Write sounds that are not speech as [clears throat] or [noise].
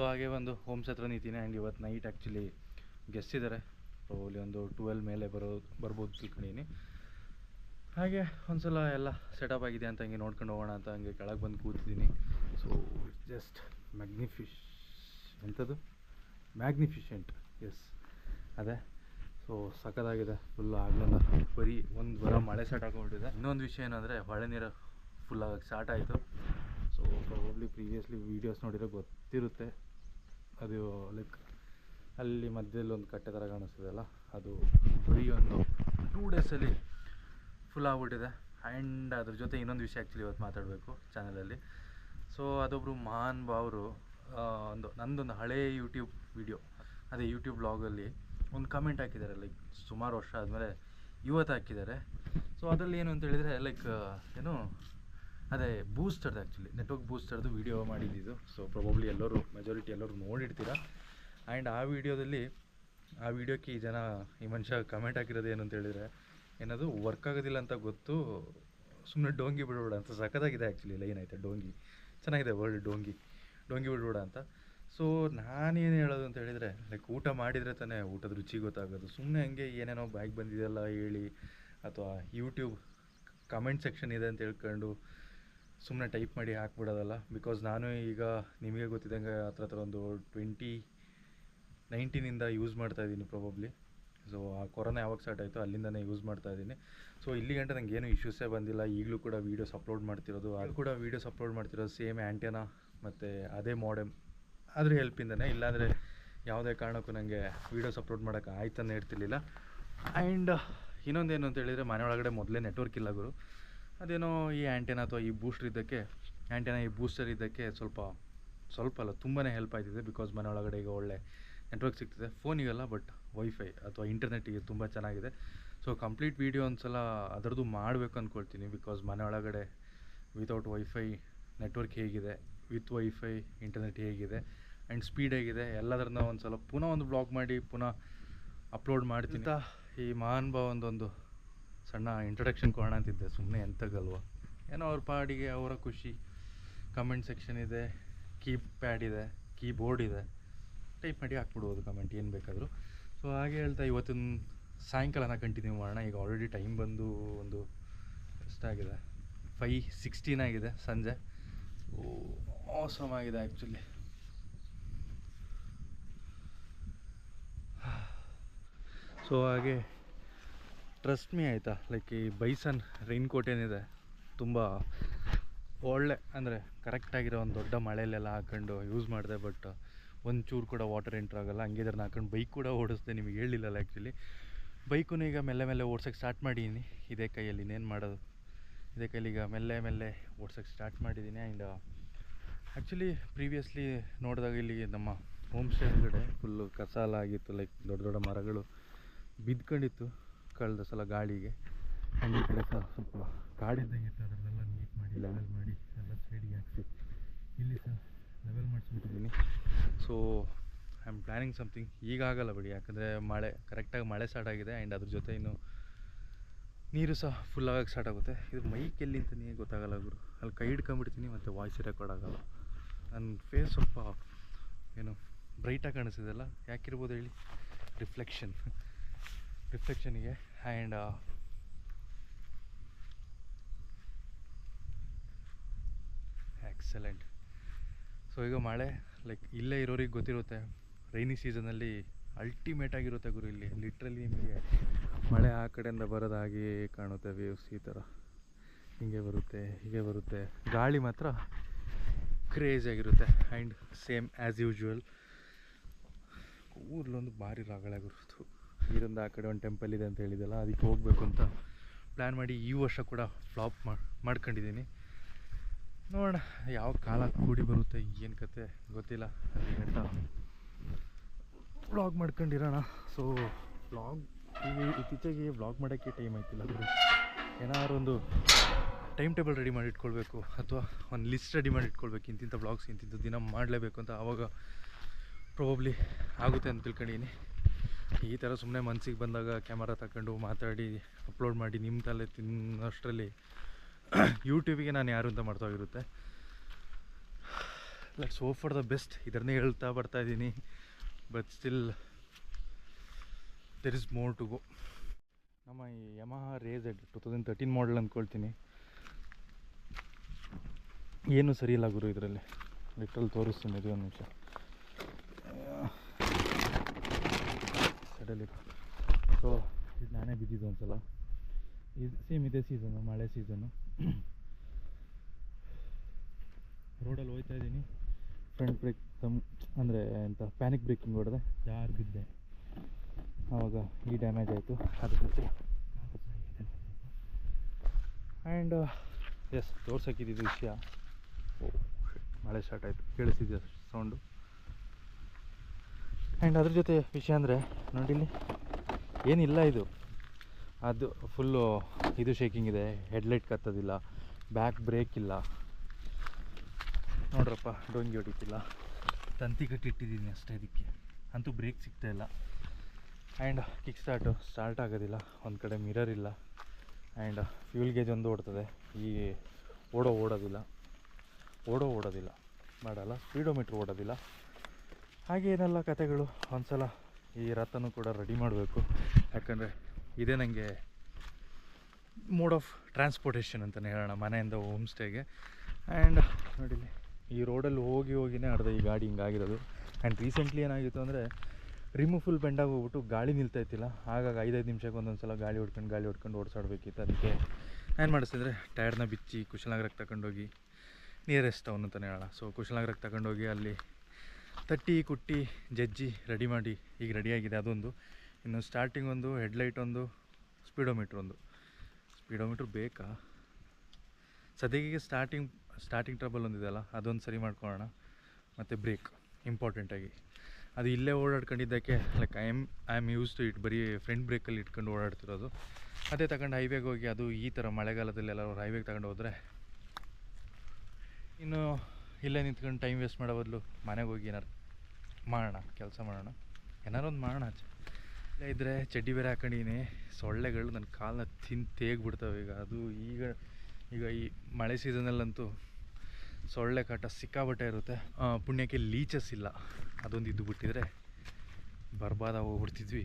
So ಹಾಗೆ ಒಂದು homes ಹತ್ರ ನಿಂತೀನಿ ಆ್ಯಂಡ್ ಇವತ್ತು ನೈಟ್ ಆ್ಯಕ್ಚುಲಿ ಗೆಸ್ಟ್ ಇದ್ದಾರೆ ಅಲ್ಲಿ ಒಂದು ಟ್ವೆಲ್ ಮೇಲೆ ಬರೋ, ಬರ್ಬೋದು ತಿಳ್ಕೊಂಡಿನಿ ಹಾಗೆ ಒಂದ್ಸಲ ಎಲ್ಲ ಸೆಟಪ್ ಆಗಿದೆ ಅಂತ ಹಂಗೆ ನೋಡ್ಕೊಂಡು ಹೋಗೋಣ ಅಂತ ಹಂಗೆ ಕೆಳಗೆ ಬಂದು ಕೂತಿದ್ದೀನಿ ಸೊ ಜಸ್ಟ್ ಮ್ಯಾಗ್ನಿಫಿಶ್ ಎಂಥದ್ದು ಮ್ಯಾಗ್ನಿಫಿಷೆಂಟ್ ಎಸ್ ಅದೇ. ಸೊ ಸಖತ್ತಾಗಿದೆ. ಫುಲ್ ಆಗಲಿಲ್ಲ. ಬರೀ ಒಂದು ಬರ ಮಳೆ ಸ್ಟಾರ್ಟ್ ಆಗೋಗ್ಬಿಟ್ಟಿದೆ ಇನ್ನೊಂದು ವಿಷಯ ಏನಂದರೆ ಹೊಳೆ ನೀರು ಫುಲ್ಲಾಗಿ ಸ್ಟಾರ್ಟ್ ಆಯಿತು. ಸೊ ಪ್ರಾಬಬ್ಲಿ ಪ್ರೀವಿಯಸ್ಲಿ ವೀಡಿಯೋಸ್ ನೋಡಿರೋ ಗೊತ್ತಿರುತ್ತೆ. ಅದು ಲೈಕ್ ಅಲ್ಲಿ ಮಧ್ಯದಲ್ಲಿ ಒಂದು ಕಟ್ಟೆ ಥರ ಕಾಣಿಸ್ತದಲ್ಲ, ಅದು ಬರೀ ಒಂದು ಟೂ ಡೇಸಲ್ಲಿ ಫುಲ್ ಆಗ್ಬಿಟ್ಟಿದೆ. ಆ್ಯಂಡ್ ಅದ್ರ ಜೊತೆ ಇನ್ನೊಂದು ವಿಷಯ ಆ್ಯಕ್ಚುಲಿ ಇವತ್ತು ಮಾತಾಡಬೇಕು ಚಾನಲಲ್ಲಿ ಸೊ ಅದೊಬ್ಬರು ಮಹಾನ್ ಭಾವರು ಒಂದು ನಂದೊಂದು ಹಳೇ ಯೂಟ್ಯೂಬ್ ವಿಡಿಯೋ ಅದೇ ಯೂಟ್ಯೂಬ್ ಬ್ಲಾಗಲ್ಲಿ ಒಂದು ಕಮೆಂಟ್ ಹಾಕಿದ್ದಾರೆ ಲೈಕ್ ಸುಮಾರು ವರ್ಷ ಆದಮೇಲೆ ಇವತ್ತು ಹಾಕಿದ್ದಾರೆ. ಸೊ ಅದರಲ್ಲಿ ಏನು ಅಂತ ಹೇಳಿದರೆ ಲೈಕ್ ಏನು ಅದೇ ಬೂಸ್ಟರ್ ಆ್ಯಕ್ಚುಲಿ ನೆಟ್ವರ್ಕ್ ಬೂಸ್ಟರ್ದು ವೀಡಿಯೋ ಮಾಡಿದ್ದಿದ್ದು ಸೊ ಪ್ರೊಬಬ್ಲಿ ಎಲ್ಲರೂ ಮೆಜಾರಿಟಿ ಎಲ್ಲರೂ ನೋಡಿರ್ತೀರ. ಆ್ಯಂಡ್ ಆ ವಿಡಿಯೋದಲ್ಲಿ ಆ ವಿಡಿಯೋಕ್ಕೆ ಈ ಜನ, ಈ ಮನುಷ್ಯ ಕಮೆಂಟ್ ಹಾಕಿರೋದು ಏನು ಅಂತ ಹೇಳಿದರೆ, ಏನದು ವರ್ಕ್ ಆಗೋದಿಲ್ಲ ಅಂತ ಗೊತ್ತು ಸುಮ್ಮನೆ ಡೋಂಗಿ ಬಿಡಬೇಡ ಅಂತ, ಸಖತ್ತಾಗಿದೆ ಆ್ಯಕ್ಚುಲಿ ಲೈನ್ ಐತೆ, ಡೋಂಗಿ. ಚೆನ್ನಾಗಿದೆ ವರ್ಲ್ಡ್ ಡೋಂಗಿ. ಡೋಂಗಿ ಬಿಡಬೇಡ ಅಂತ. ಸೊ ನಾನೇನು ಹೇಳೋದು ಅಂತ ಹೇಳಿದರೆ ಲೈಕ್ ಊಟ ಮಾಡಿದರೆ ತಾನೇ ಊಟದ ರುಚಿ ಗೊತ್ತಾಗೋದು. ಸುಮ್ಮನೆ ಹಂಗೆ ಏನೇನೋ ಬ್ಯಾಗ್ ಬಂದಿದೆಯಲ್ಲ ಹೇಳಿ, ಅಥವಾ ಯೂಟ್ಯೂಬ್ ಕಮೆಂಟ್ ಸೆಕ್ಷನ್ ಇದೆ ಅಂತ ಹೇಳ್ಕೊಂಡು ಸುಮ್ಮನೆ ಟೈಪ್ ಮಾಡಿ ಹಾಕ್ಬಿಡೋದಲ್ಲ? ಬಿಕಾಸ್ ನಾನು ಈಗ ನಿಮಗೆ ಗೊತ್ತಿದ್ದಂಗೆ ಹತ್ರ ಹತ್ರ ಒಂದು ಟ್ವೆಂಟಿ ನೈನ್ಟೀನಿಂದ ಯೂಸ್ ಮಾಡ್ತಾ ಇದ್ದೀನಿ ಪ್ರಾಬಬ್ಲಿ ಸೊ ಆ ಕೊರೋನಾ ಯಾವಾಗ ಸ್ಟಾರ್ಟ್ ಆಯಿತು ಅಲ್ಲಿಂದನೇ ಯೂಸ್ ಮಾಡ್ತಾ ಇದ್ದೀನಿ. ಸೊ ಇಲ್ಲಿ ಗಂಟೆ ನಂಗೆ ಏನು ಇಶ್ಯೂಸೇ ಬಂದಿಲ್ಲ. ಈಗಲೂ ಕೂಡ ವೀಡಿಯೋಸ್ ಅಪ್ಲೋಡ್ ಮಾಡ್ತಿರೋದು. ಅದು ಕೂಡ ವೀಡಿಯೋಸ್ ಅಪ್ಲೋಡ್ ಮಾಡ್ತಿರೋದು ಸೇಮ್ ಆ್ಯಂಟೆನಾ ಮತ್ತು ಅದೇ ಮಾಡೆಮ್ ಅದ್ರ ಹೆಲ್ಪಿಂದನೇ ಇಲ್ಲಾಂದರೆ ಯಾವುದೇ ಕಾರಣಕ್ಕೂ ನನಗೆ ವೀಡಿಯೋಸ್ ಅಪ್ಲೋಡ್ ಮಾಡೋಕ್ಕೆ ಆಯ್ತಾನೆ ಇರ್ತಿರ್ಲಿಲ್ಲ. ಆ್ಯಂಡ್ ಇನ್ನೊಂದೇನು ಅಂತ ಹೇಳಿದರೆ ಮನೆ ಒಳಗಡೆ ಮೊದಲೇ ನೆಟ್ವರ್ಕ್ ಇಲ್ಲ ಗುರು. ಅದೇನೋ ಈ ಆ್ಯಂಟೆನಾ ಅಥವಾ ಈ ಬೂಸ್ಟರ್ ಇದ್ದಕ್ಕೆ ಆ್ಯಂಟೆನಾ ಈ ಬೂಸ್ಟರ್ ಇದ್ದಕ್ಕೆ ಸ್ವಲ್ಪ ಸ್ವಲ್ಪ ಅಲ್ಲ ತುಂಬಾ ಹೆಲ್ಪ್ ಆಯ್ತಿದೆ ಬಿಕಾಸ್ ಮನೆ ಒಳಗಡೆ ಈಗ ಒಳ್ಳೆ ನೆಟ್ವರ್ಕ್ ಸಿಗ್ತಿದೆ. ಫೋನಿಗೆಲ್ಲ ಬಟ್ ವೈಫೈ ಅಥವಾ ಇಂಟರ್ನೆಟ್ಟಿಗೆ ತುಂಬ ಚೆನ್ನಾಗಿದೆ. ಸೊ ಕಂಪ್ಲೀಟ್ ವೀಡಿಯೋ ಒಂದ್ಸಲ ಅದರದ್ದು ಮಾಡಬೇಕು ಅಂದ್ಕೊಳ್ತೀನಿ ಬಿಕಾಸ್ ಮನೆ ಒಳಗಡೆ ವಿತೌಟ್ ವೈಫೈ ನೆಟ್ವರ್ಕ್ ಹೇಗಿದೆ ವಿತ್ ವೈಫೈ ಇಂಟರ್ನೆಟ್ ಹೇಗಿದೆ ಆ್ಯಂಡ್ ಸ್ಪೀಡ್ ಹೇಗಿದೆ ಎಲ್ಲದರನ್ನ ಒಂದು ಸಲ ಪುನಃ ಒಂದು ಬ್ಲಾಗ್ ಮಾಡಿ ಪುನಃ ಅಪ್ಲೋಡ್ ಮಾಡ್ತೀನಿ. ಈ ಮಹಾನ್ ಭಾವ ಒಂದೊಂದು ಸಣ್ಣ ಇಂಟ್ರಡಕ್ಷನ್ ಕೊಡೋಣ ಅಂತಿದ್ದೆ ಸುಮ್ಮನೆ ಎಂತಗಲ್ವ. ಏನೋ ಅವ್ರ ಪಾಡಿಗೆ, ಅವರ ಖುಷಿ. ಕಮೆಂಟ್ ಸೆಕ್ಷನ್ ಇದೆ ಕೀ ಪ್ಯಾಡ್ ಇದೆ ಕೀಬೋರ್ಡ್ ಇದೆ. ಟೈಪ್ ಮಾಡಿ ಹಾಕ್ಬಿಡ್ಬೋದು ಕಮೆಂಟ್ ಏನು ಬೇಕಾದರೂ. ಸೊ ಹಾಗೆ ಹೇಳ್ತಾ ಇವತ್ತಿನ ಸಾಯಂಕಾಲನ ಕಂಟಿನ್ಯೂ ಮಾಡೋಣ. ಈಗ ಆಲ್ರೆಡಿ ಟೈಮ್ ಬಂದು ಒಂದು ಎಷ್ಟಾಗಿದೆ ಫೈ ಸಿಕ್ಸ್ಟೀನ್ ಆಗಿದೆ ಸಂಜೆ. ಆಸಮ್ ಆಗಿದೆ ಆ್ಯಕ್ಚುಲಿ ಸೊ ಹಾಗೆ ಟ್ರಸ್ಟ್ ಮೀ ಆಯಿತಾ ಲೈಕ್ ಈ ಬೈಸನ್ ರೈನ್ ಕೋಟ್ ಏನಿದೆ, ತುಂಬ ಒಳ್ಳೆ, ಅಂದರೆ ಕರೆಕ್ಟಾಗಿರೋ ಒಂದು ದೊಡ್ಡ ಮಳೆಯಲ್ಲೆಲ್ಲ ಹಾಕ್ಕೊಂಡು ಯೂಸ್ ಮಾಡಿದೆ ಬಟ್ ಒಂದು ಚೂರು ಕೂಡ ವಾಟರ್ ಎಂಟ್ರ್ ಆಗೋಲ್ಲ. ಹಂಗೆ ಇದನ್ನ ಹಾಕೊಂಡು ಬೈಕ್ ಕೂಡ ಓಡಿಸ್ದೆ, ನಿಮಗೆ ಹೇಳಿಲ್ಲಲ್ಲ ಆ್ಯಕ್ಚುಲಿ ಬೈಕು ಈಗ ಮೆಲ್ಲೆ ಮೆಲ್ಲೆ ಓಡ್ಸೋಕ್ಕೆ ಸ್ಟಾರ್ಟ್ ಮಾಡಿದ್ದೀನಿ ಇದೇ ಕೈಯಲ್ಲಿ ಇನ್ನೇನು ಮಾಡೋದು? ಇದೇ ಕೈಲಿ ಈಗ ಮೆಲ್ಲೆ ಮೆಲ್ಲೆ ಓಡ್ಸೋಕ್ಕೆ ಸ್ಟಾರ್ಟ್ ಮಾಡಿದ್ದೀನಿ ಆ್ಯಂಡ್ ಆ್ಯಕ್ಚುಲಿ ಪ್ರೀವಿಯಸ್ಲಿ ನೋಡಿದಾಗ ಇಲ್ಲಿ ನಮ್ಮ ಹೋಮ್ ಸ್ಟೇ ಫುಲ್ಲು ಕಸ ಎಲ್ಲ ಆಗಿತ್ತು ಲೈಕ್ ದೊಡ್ಡ ದೊಡ್ಡ ಮರಗಳು ಬಿದ್ಕೊಂಡಿತ್ತು. ಕಳೆದ ಸಲ ಗಾಳಿಗೆ. ಕಡೆ ಸಹ ಸ್ವಲ್ಪ ಅದನ್ನೆಲ್ಲ ನೀಟ್ ಮಾಡಿ ಲೆವೆಲ್ ಮಾಡಿ ಎಲ್ಲ ಸೈಡಿಗೆ ಹಾಕ್ಸಿ. ಇಲ್ಲಿ ಸಹ level ಮಾಡಿಸ್ಬಿಟ್ಟಿದ್ದೀನಿ. So I am planning something ಈಗ ಆಗಲ್ಲ ಬಿಡಿ ಯಾಕಂದರೆ ಮಳೆ ಕರೆಕ್ಟಾಗಿ ಮಳೆ ಸ್ಟಾರ್ಟ್ ಆಗಿದೆ ಆ್ಯಂಡ್ ಅದ್ರ ಜೊತೆ ಇನ್ನು ನೀರು ಸಹ ಫುಲ್ ಆಗೋಕ್ಕೆ ಸ್ಟಾರ್ಟ್ ಆಗುತ್ತೆ. ಇದು ಮೈಕ್ ಎಲ್ಲಿ ಅಂತಲೇ ಗೊತ್ತಾಗಲ್ಲ ಗುರು. ಅಲ್ಲಿ ಕೈ ಹಿಡ್ಕೊಂಬಿಡ್ತೀನಿ ಮತ್ತು ವಾಯ್ಸ್ ರೆಕಾರ್ಡ್ ಆಗಲ್ಲ. ನನ್ನ ಫೇಸ್ ಸ್ವಲ್ಪ ಏನು ಬ್ರೈಟಾಗಿ ಕಾಣಿಸಿದೆಲ್ಲ ಯಾಕಿರ್ಬೋದು ಹೇಳಿ? ರಿಫ್ಲೆಕ್ಷನ್ ರಿಫ್ಲೆಕ್ಷನಿಗೆ [laughs] ಆ್ಯಂಡ್ ಎಕ್ಸಲೆಂಟ್ ಸೊ ಈಗ ಮಳೆ ಲೈಕ್ ಇಲ್ಲೇ ಇರೋರಿಗೆ ಗೊತ್ತಿರುತ್ತೆ ರೈನಿ ಸೀಸನಲ್ಲಿ ಅಲ್ಟಿಮೇಟ್ ಆಗಿರುತ್ತೆ ಗುರು ಇಲ್ಲಿ. ಲಿಟ್ರಲಿ ನಿಮಗೆ ಮಳೆ ಆ ಕಡೆಯಿಂದ ಬರೋದು ಹಾಗೆ ಕಾಣುತ್ತೆ ವೇವ್ಸ್ ಈ ಥರ ಹಿಂಗೆ ಬರುತ್ತೆ, ಹೀಗೆ ಬರುತ್ತೆ. ಗಾಳಿ ಮಾತ್ರ ಆಗಿರುತ್ತೆ. ಆ್ಯಂಡ್ ಸೇಮ್ ಆ್ಯಸ್ ಯೂಶ್ವಲ್ ಊರ್ಲೊಂದು ಭಾರಿ ರಗಳೆ ಇದೊಂದು ಆ ಕಡೆ ಒಂದು ಟೆಂಪಲ್ ಇದೆ ಅಂತ ಹೇಳಿದ್ದಲ್ಲ ಅದಕ್ಕೆ ಹೋಗಬೇಕು ಅಂತ ಪ್ಲ್ಯಾನ್ ಮಾಡಿ ಈ ವರ್ಷ ಕೂಡ ಫ್ಲಾಪ್ ಮಾಡಿ ಮಾಡ್ಕೊಂಡಿದ್ದೀನಿ. ನೋಡೋಣ, ಯಾವ ಕಾಲ ಕೂಡಿ ಬರುತ್ತೆ, ಏನು ಕತೆ ಗೊತ್ತಿಲ್ಲ. ಅಲ್ಲಿ ಗಂಟ ವ್ಲಾಗ್ ಮಾಡ್ಕೊಂಡಿರೋಣ. ಸೊ ವ್ಲಾಗ್ ಇತ್ತೀಚೆಗೆ ವ್ಲಾಗ್ ಮಾಡೋಕ್ಕೆ ಟೈಮ್ ಆಯ್ತಿಲ್ಲ. ಅದು ಏನಾದ್ರು ಒಂದು ಟೈಮ್ ಟೇಬಲ್ ರೆಡಿ ಮಾಡಿ ಇಟ್ಕೊಳ್ಬೇಕು, ಅಥವಾ ಒಂದು ಲಿಸ್ಟ್ ರೆಡಿ ಮಾಡಿ ಇಟ್ಕೊಳ್ಬೇಕು, ಇಂತಿಂಥ ವ್ಲಾಗ್ಸ್ ಇಂತಿಂಥ ದಿನ ಮಾಡಲೇಬೇಕು ಅಂತ ಆವಾಗ ಪ್ರಾಬಬ್ಲಿ ಆಗುತ್ತೆ ಅಂತ ತಿಳ್ಕೊಂಡಿದ್ದೀನಿ. ಈ ಥರ ಸುಮ್ಮನೆ ಮನಸ್ಸಿಗೆ ಬಂದಾಗ ಕ್ಯಾಮರಾ ತಗೊಂಡು ಮಾತಾಡಿ ಅಪ್ಲೋಡ್ ಮಾಡಿ ನಿಮ್ಮ ತಲೆ ತಿನ್ನೋಷ್ಟರಲ್ಲಿ ಯೂಟ್ಯೂಬಿಗೆ [clears throat] ನಾನು ಯಾರು ಅಂತ ಮಾಡ್ತಾ ಹೋಗಿರುತ್ತೆ let's hope for the best ಇದನ್ನೇ ಹೇಳ್ತಾ ಬರ್ತಾ ಇದ್ದೀನಿ. But still there is more to go ನಮ್ಮ ಈ Yamaha RayZR two thousand thirteen model ಅಂದ್ಕೊಳ್ತೀನಿ. ಏನು ಸರಿ ಇಲ್ಲ ಗುರು ಇದರಲ್ಲಿ. ಲಿಟ್ರಲ್ಲಿ ತೋರಿಸ್ತೀನಿ, ಇದು ಒಂದು ನಿಮಿಷ. ಸಡಲಿ ಸೊ ಇದು ನಾನೇ ಬಿದ್ದಿದ್ದು ಒಂದ್ಸಲ. ಇದು ಸೇಮ್ ಇದೇ ಸೀಸನು ಮಳೆ ಸೀಸನ್ನು ರೋಡಲ್ಲಿ ಹೋಗ್ತಾ ಇದ್ದೀನಿ. ಫ್ರಂಟ್ ಬ್ರೇಕ್ ತಮ್ ಅಂದರೆ ಎಂತ ಪ್ಯಾನಿಕ್ ಬ್ರೇಕಿಂಗ್ ಹೊಡೆದೆ. ಜಾರು ಬಿದ್ದೆ. ಆವಾಗ ಈ ಡ್ಯಾಮೇಜ್ ಆಯಿತು. ಅದು ಜೊತೆ ಆ್ಯಂಡ್ ಎಸ್ ತೋರ್ಸಕ್ಕಿದ್ದು ವಿಷಯ. ಓ ಮಳೆ ಸ್ಟಾರ್ಟ್ ಆಯಿತು. ಕೇಳಿಸಿದ್ಯಾ ಸೌಂಡು ಆ್ಯಂಡ್ ಅದ್ರ ಜೊತೆ ವಿಷಯ ಅಂದರೆ ನೋಡಿಲ್ಲಿ ಏನಿಲ್ಲ ಇದು. ಅದು ಫುಲ್ಲು ಇದು ಶೇಕಿಂಗ್ ಇದೆ. ಹೆಡ್ಲೈಟ್ ಕತ್ತೋದಿಲ್ಲ. ಬ್ಯಾಕ್ ಬ್ರೇಕ್ ಇಲ್ಲ. ನೋಡ್ರಪ್ಪ ಡೋಂಗಿ ಹೊಡಿತಿಲ್ಲ ತಂತಿ ಕಟ್ಟಿಟ್ಟಿದ್ದೀನಿ ಅಷ್ಟೇ ಇದಕ್ಕೆ. ಅಂತೂ ಬ್ರೇಕ್ ಸಿಗ್ತಾ ಇಲ್ಲ. ಆ್ಯಂಡ್ ಕಿಕ್ ಸ್ಟಾರ್ಟು ಸ್ಟಾರ್ಟ್ ಆಗೋದಿಲ್ಲ. ಒಂದು ಕಡೆ ಮಿರರ್ ಇಲ್ಲ. ಆ್ಯಂಡ್ ಫ್ಯೂಲ್ ಗೇಜ್ ಒಂದು ಓಡ್ತದೆ. ಈ ಓಡೋ ಓಡೋದಿಲ್ಲ. ಓಡೋ ಓಡೋದಿಲ್ಲ. ಮಾಡಲ್ಲ ಸ್ಪೀಡೋಮೀಟ್ರ್ ಓಡೋದಿಲ್ಲ. ಹಾಗೆ ಏನೆಲ್ಲ ಕತೆಗಳು ಒಂದ್ಸಲ ಈ ರಥನೂ ಕೂಡ ರೆಡಿ ಮಾಡಬೇಕು. ಯಾಕಂದರೆ ಇದೇ ನನಗೆ ಮೋಡ್ ಆಫ್ ಟ್ರಾನ್ಸ್ಪೋರ್ಟೇಷನ್ ಅಂತಲೇ ಹೇಳೋಣ, ಮನೆಯಿಂದ ಹೋಮ್ ಸ್ಟೇಗೆ ಆ್ಯಂಡ್ ನೋಡಿಲಿ ಈ ರೋಡಲ್ಲಿ ಹೋಗಿ ಹೋಗಿನೇ ಅರ್ಧ ಈ ಗಾಡಿ ಹಿಂಗಾಗಿರೋದು ಆ್ಯಂಡ್ ರೀಸೆಂಟ್ಲಿ ಏನಾಗಿತ್ತು ಅಂದರೆ, ರಿಮು ಫುಲ್ ಬೆಂಡಾಗಿ ಹೋಗ್ಬಿಟ್ಟು ಗಾಳಿ ನಿಲ್ತಾ ಇತ್ತಿಲ್ಲ. ಹಾಗಾಗಿ ಐದೈದು ನಿಮಿಷಕ್ಕೆ ಒಂದೊಂದು ಸಲ ಗಾಳಿ ಹೊಡ್ಕೊಂಡು ಗಾಳಿ ಹೊಡ್ಕೊಂಡು ಓಡಿಸಾಡ್ಬೇಕಿತ್ತು ಅದಕ್ಕೆ. ಏನು ಮಾಡಿಸಿದ್ರೆ ಟೈರ್ನ ಬಿಚ್ಚಿ ಕುಶಲನಗರಕ್ಕೆ ತಗೊಂಡೋಗಿ ನಿಯರೆಸ್ಟ್ ಟೌನ್ ಅಂತಲೇ ಹೇಳೋಣ. ಸೊ ಕುಶಲನಗರಕ್ಕೆ ತಗೊಂಡೋಗಿ ಅಲ್ಲಿ ತಟ್ಟಿ, ಕುಟ್ಟಿ, ಜಜ್ಜಿ, ರೆಡಿ ಮಾಡಿ ಈಗ ರೆಡಿಯಾಗಿದೆ ಅದೊಂದು. ಇನ್ನು ಸ್ಟಾರ್ಟಿಂಗ್ ಒಂದು ಹೆಡ್ಲೈಟ್ ಒಂದು ಸ್ಪೀಡೋಮೀಟ್ರ್ ಒಂದು. ಸ್ಪೀಡೋಮೀಟ್ರ್ ಬೇಕಾ? ಸದ್ಯಕ್ಕೆ ಸ್ಟಾರ್ಟಿಂಗ್ ಸ್ಟಾರ್ಟಿಂಗ್ ಟ್ರಬಲ್ ಒಂದಿದೆಯಲ್ಲ ಅದೊಂದು ಸರಿ ಮಾಡ್ಕೊಳ್ಳೋಣ. ಮತ್ತು ಬ್ರೇಕ್ ಇಂಪಾರ್ಟೆಂಟಾಗಿ ಅದು ಇಲ್ಲೇ ಓಡಾಡ್ಕೊಂಡಿದ್ದಕ್ಕೆ like I am I am use to it ಬರೀ ಫ್ರಂಟ್ ಬ್ರೇಕಲ್ಲಿ ಇಟ್ಕೊಂಡು ಓಡಾಡ್ತಿರೋದು. ಅದೇ ತಗೊಂಡು ಹೈವೇಗೆ ಹೋಗಿ, ಅದು ಈ ಥರ ಮಳೆಗಾಲದಲ್ಲಿ ಎಲ್ಲರೂ ಹೈವೇಗೆ ತಗೊಂಡು ಹೋದರೆ. ಇನ್ನು ಇಲ್ಲೇ ನಿಂತ್ಕೊಂಡು ಟೈಮ್ ವೇಸ್ಟ್ ಮಾಡೋ ಬದಲು ಮನೆಗೆ ಹೋಗಿ ಏನಾರು ಮಾಡೋಣ, ಕೆಲಸ ಮಾಡೋಣ. ಏನಾರು ಒಂದು ಮಾಡೋಣ ಇಲ್ಲೇ ಇದ್ದರೆ ಚಡ್ಡಿ ಬೇರೆ ಹಾಕೊಂಡಿನಿ. ಸೊಳ್ಳೆಗಳು ನನ್ನ ಕಾಲನ್ನ ತಿನ್ ತೇಗ್ಬಿಡ್ತವೆ ಈಗ. ಅದು ಈಗ ಈಗ ಈ ಮಳೆ ಸೀಸನಲ್ಲಂತೂ ಸೊಳ್ಳೆ ಕಾಟ ಸಿಕ್ಕಾಬಟ್ಟೆ ಇರುತ್ತೆ. ಪುಣ್ಯಕ್ಕೆ ಲೀಚಸ್ ಇಲ್ಲ. ಅದೊಂದು ಇದ್ದು ಬಿಟ್ಟಿದ್ರೆ ಬರ್ಬಾದ ಹೋಗ್ಬಿಡ್ತಿದ್ವಿ.